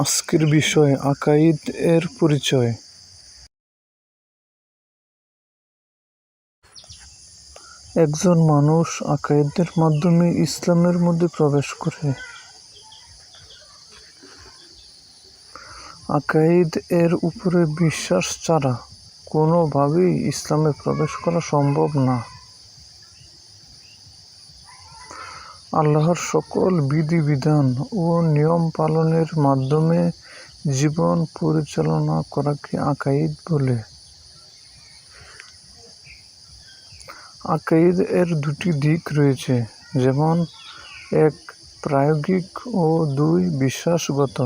আজকের বিষয়, আকাইদ এর পরিচয়। একজন মানুষ আকাইদের মাধ্যমে ইসলামের মধ্যে প্রবেশ করে। আকাইদ এর উপরে বিশ্বাস ছাড়া কোনোভাবেই ইসলামে প্রবেশ করা সম্ভব না। আল্লাহর সকল বিধিবিধান ও নিয়ম পালনের মাধ্যমে জীবন পরিচালনা করাকে আকাইদ বলে। আকাইদ এর দুটি দিক রয়েছে, যেমন এক প্রায়োগিক ও দুই বিশ্বাসগত।